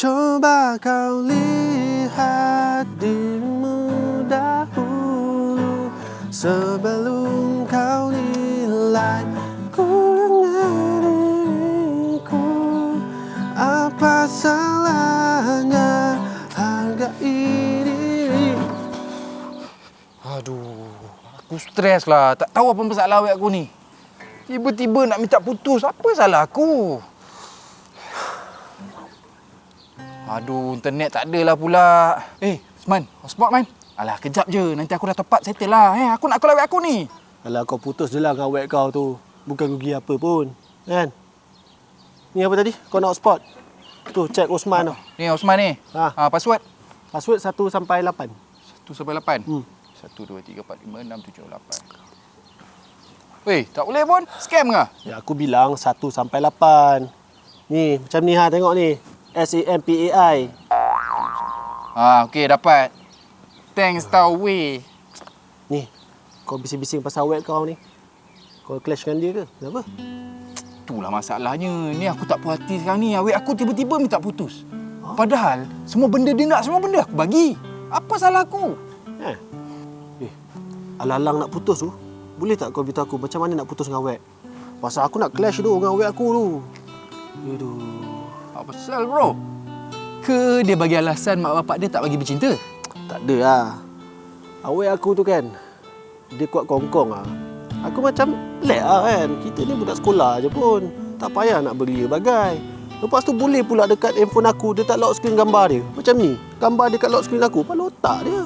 Coba kau lihat dirimu dahulu Sebelum kau nilai kurangnya diriku Apa salahnya hargai diri Aduh, aku stres lah. Tak tahu apa masalah awet aku ni. Tiba-tiba nak minta putus. Apa salah aku? Aduh, internet tak ada lah pula. Eh, Osman, hotspot man. Alah, kejap je. Nanti aku dah tepat settle lah. Eh, aku nak call awet aku ni. Kalau kau putus je lah dengan awet kau tu Bukan rugi apa pun Kan Ni apa tadi? Kau nak hotspot? Tu, check Osman tu Ni Osman ni. Ha. Ha, password. Password 1 sampai 8 1 sampai 8. Hmm. 1, 2, 3, 4, 5, 6, 7, 8. Weh, tak boleh pun. Scam ke? Ya aku bilang 1 sampai 8 Ni, macam ni ha tengok ni S-A-M-P-A-I Ha, okey, dapat. Thanks tau, weh. Ni, kau bising-bising pasal awet kau ni Kau clash dengan dia ke? Kenapa? Itulah masalahnya. Ni aku tak puas hati sekarang ni. Awet aku tiba-tiba minta putus. Padahal semua benda dia nak, semua benda aku bagi. Apa salah aku? Eh, eh Alang-alang nak putus tu Boleh tak kau beritahu aku macam mana nak putus dengan awet? Pasal aku nak clash tu dengan awet aku tu Aduh Apa pasal bro? Ke dia bagi alasan mak bapak dia tak bagi bercinta? Tak ada lah. Awet aku tu kan, dia kuat kongkong lah. Aku macam lek lah kan. Kita ni budak sekolah je pun. Tak payah nak beri dia bagai. Lepas tu boleh pula dekat handphone aku, dia tak lock screen gambar dia. Macam ni. Gambar dia kat lock screen aku, pala otak dia.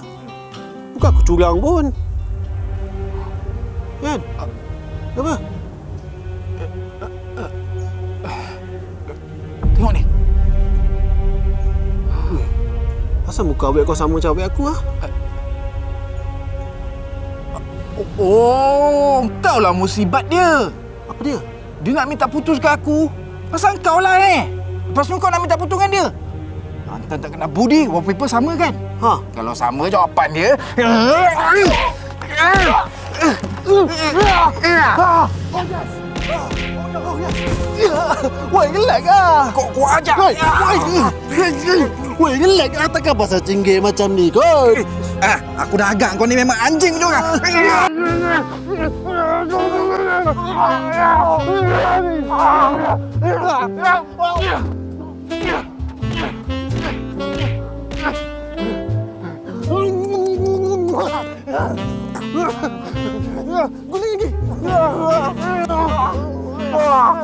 Bukan aku curang pun. Kan? Apa? Tengok ni. Asal muka awet kau sama macam awet aku lah? Oh, kau lah musibat dia. Apa dia? Dia nak minta putus ke aku. Pasal kau lah eh. Lepas tu kau nak minta putus dengan dia. Hantar tak kena budi, wallpaper sama kan? Ha? Kalau sama jawapan dia. Woi, gelak ah! Kau kau ajak. Woi, woi. Woi, gelak ah takkan pasal cinggir macam ni kau. Ah, aku dah agak kau ni memang anjing juga. Guling lagi. 와,